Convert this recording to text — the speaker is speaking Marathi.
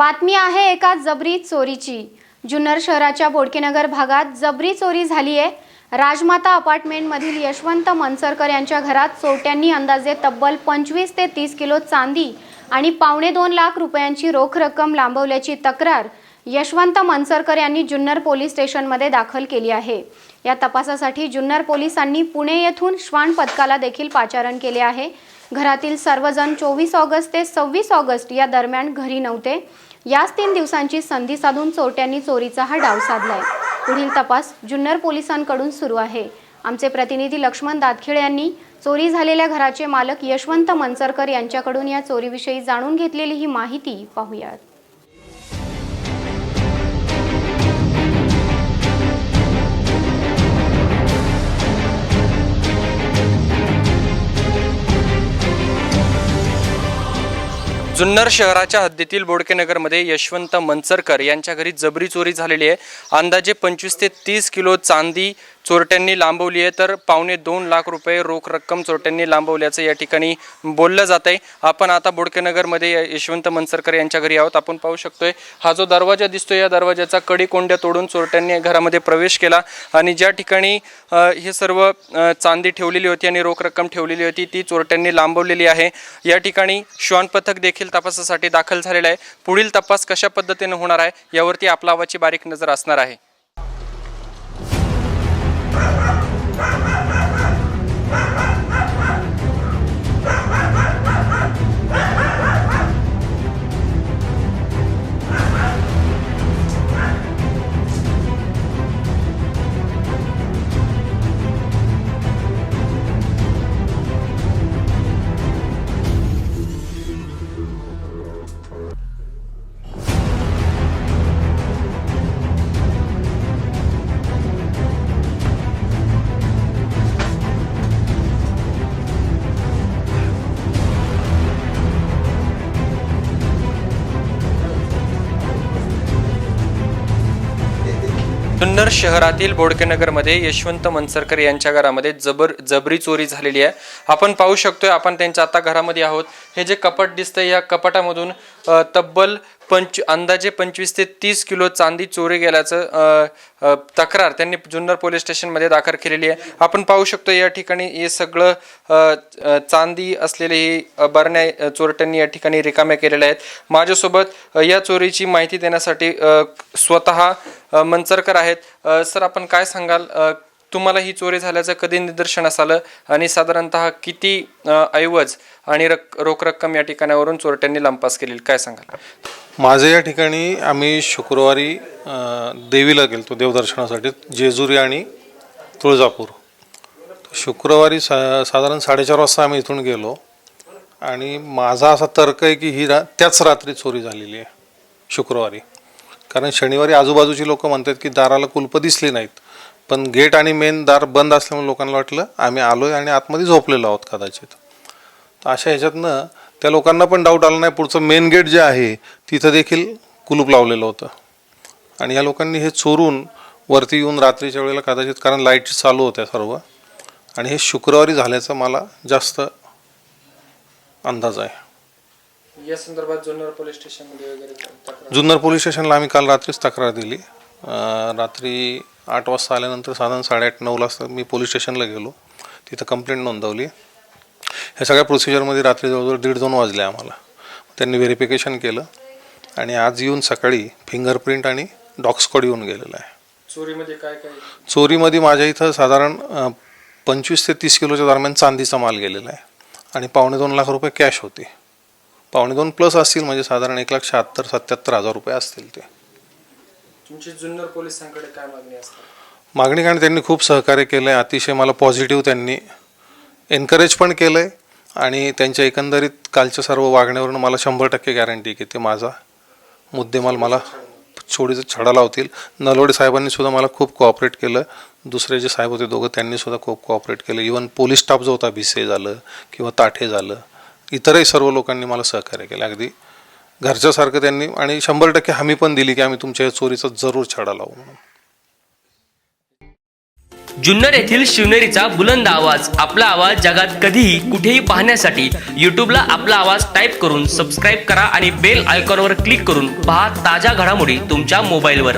बातमी आहे एका जबरी चोरीची. जुन्नर शहराच्या बोडकेनगर भागात जबरी चोरी झाली आहे. राजमाता अपार्टमेंटमधील यशवंत मनसरकर यांच्या घरात चोरट्यांनी अंदाजे तब्बल पंचवीस ते तीस किलो चांदी आणि पावणे दोन लाख रुपयांची रोख रक्कम लांबवल्याची तक्रार यशवंत मनसरकर यांनी जुन्नर पोलीस स्टेशनमध्ये दाखल केली आहे. या तपासासाठी जुन्नर पोलिसांनी पुणे येथून श्वान पथकाला देखील पाचारण केले आहे. घरातील सर्वजण चोवीस ऑगस्ट ते सव्वीस ऑगस्ट या दरम्यान घरी नव्हते. याच तीन दिवसांची संधी साधून चोरट्यांनी चोरीचा हा डाव साधलाय. पुढील तपास जुन्नर पोलिसांकडून सुरू आहे. आमचे प्रतिनिधी लक्ष्मण दातखिळे यांनी चोरी झालेल्या घराचे मालक यशवंत मनसरकर यांच्याकडून या चोरीविषयी जाणून घेतलेली ही माहिती पाहूयात. जुन्नर शहराच्या हद्दीतील बोडकेनगरमध्ये यशवंत मनसरकर यांच्या घरी जबरी चोरी झालेली आहे. अंदाजे पंचवीस ते तीस किलो चांदी चोरट्यांनी लांबवली आहे. तर पावणे दोन लाख रुपये रोख रक्कम चोरट्यांनी लांबवल्याचं या ठिकाणी बोललं जात आहे. आपण आता बोडकेनगरमध्ये यशवंत मनसरकर यांच्या घरी आहोत. आपण पाहू शकतोय हा जो दरवाजा दिसतोय या दरवाजाचा कडी कोंड्या तोडून चोरट्यांनी घरामध्ये प्रवेश केला. आणि ज्या ठिकाणी हे सर्व चांदी ठेवलेली होती आणि रोख रक्कम ठेवलेली होती ती चोरट्यांनी लांबवलेली आहे. या ठिकाणी श्वान पथक देखील तपासासाठी दाखल झालेलं आहे. पुढील तपास कशा पद्धतीने होणार आहे यावरती आपला आवाची बारीक नजर असणार आहे. जुन्नर शहरातील बोडकेनगरमध्ये यशवंत मनसरकर यांच्या घरामध्ये जबर जबरी चोरी झालेली आहे. आपण पाहू शकतोय आपण त्यांच्या आता घरामध्ये आहोत. हे जे कपट दिसतंय या कपाटामधून तब्बल पंच अंदाजे पंचवीस ते तीस किलो चांदी चोरी गेल्याचं तक्रार त्यांनी जुन्नर पोलीस स्टेशनमध्ये दाखल केलेली आहे. आपण पाहू शकतो या ठिकाणी हे सगळं चांदी असलेले ही बरण्या चोरट्यांनी या ठिकाणी रिकाम्या केलेल्या आहेत. माझ्यासोबत या चोरीची माहिती देण्यासाठी स्वतः मंचरकर आहेत. सर आपण काय सांगाल? तुम्हाला ही चोरी झाल्याचं कधी निदर्शनास आलं आणि साधारणतः किती ऐवज आणि रक रोख रक्कम या ठिकाणावरून चोरट्यांनी लंपास केली काय सांगाल? माझं या ठिकाणी आम्ही शुक्रवारी देवीला गेलतो देवदर्शनासाठी जेजुरी आणि तुळजापूर. शुक्रवारी सा साधारण साडेचार वाजता आम्ही इथून गेलो. आणि माझा असा तर्क आहे की ही रा त्याच रात्री चोरी झालेली आहे शुक्रवारी. कारण शनिवारी आजूबाजूची लोक म्हणतात की दाराला कुलपं दिसली नाहीत. पण गेट आणि मेन दार बंद असल्यामुळे लोकांना वाटलं आम्ही आलो आहे आणि आतमध्ये झोपलेलो आहोत कदाचित. तर अशा ह्याच्यातनं त्या लोकांना पण डाऊट आला नाही. पुढचं मेन गेट जे आहे तिथं देखील कुलूप लावलेलं होतं. आणि या लोकांनी हे चोरून वरती येऊन रात्रीच्या वेळेला कदाचित कारण लाइट चालू होत्या सर्व. आणि हे शुक्रवारी झाल्याचा मला जास्त अंदाज आहे. या संदर्भात जुन्नर पोलीस स्टेशनमध्ये वगैरे जुन्नर पोलीस स्टेशनला आम्ही काल रात्रीच तक्रार दिली. अं, रात्री आठ वाजता आल्यानंतर साधारण साडेआठ नऊ वाजता मी पोलीस स्टेशनला गेलो. तिथं कंप्लेंट नोंदवली. ह्या सगळ्या प्रोसिजरमध्ये रात्री जवळजवळ दीड दोन वाजले आम्हाला. त्यांनी व्हेरिफिकेशन केलं. आणि आज येऊन सकाळी फिंगरप्रिंट आणि डॉग स्क्वॉड येऊन गेलेलं आहे. चोरीमध्ये काय काय? चोरीमध्ये माझ्या इथं साधारण अं, पंचवीस ते तीस किलोच्या दरम्यान चांदीचा माल गेलेला आहे. आणि पावणे दोन लाख रुपये कॅश होते. पावणे दोन प्लस असतील म्हणजे साधारण एक लाख शहात्तर सत्याहत्तर हजार रुपये असतील ते. तुमची जुन्नर पोलिसांकडे काय मागणी असते? मागणी कारण त्यांनी खूप सहकार्य केलं आहे अतिशय मला पॉझिटिव्ह त्यांनी एनकरेज पण केलं आहे आणि त्यांच्या एकंदरीत कालच्या सर्व वागण्यावरून मला शंभर टक्के गॅरंटी की ते माझा मुद्देमाल मला छोडीचं छडा लावतील. नलवडे साहेबांनी सुद्धा मला खूप कोऑपरेट केलं. दुसरे जे साहेब होते दोघं त्यांनी सुद्धा खूप कोऑपरेट केलं. इवन पोलीस स्टाफ जो होता भिसे झालं किंवा ताठे झालं इतरही सर्व लोकांनी मला सहकार्य केलं. अगदी घरच्यासारखं त्यांनी आणि शंभर टक्के हमी पण दिली की आम्ही तुमच्या या चोरीचा जरूर छडा लावू म्हणून. जुन्नर येथील शिवनेरीचा बुलंद आवाज आपला आवाज जगात कधीही कुठेही पाहण्यासाठी युट्यूबला आपला आवाज टाईप करून सबस्क्राईब करा आणि बेल आयकॉनवर क्लिक करून पहा ताज्या घडामोडी तुमच्या मोबाईलवर.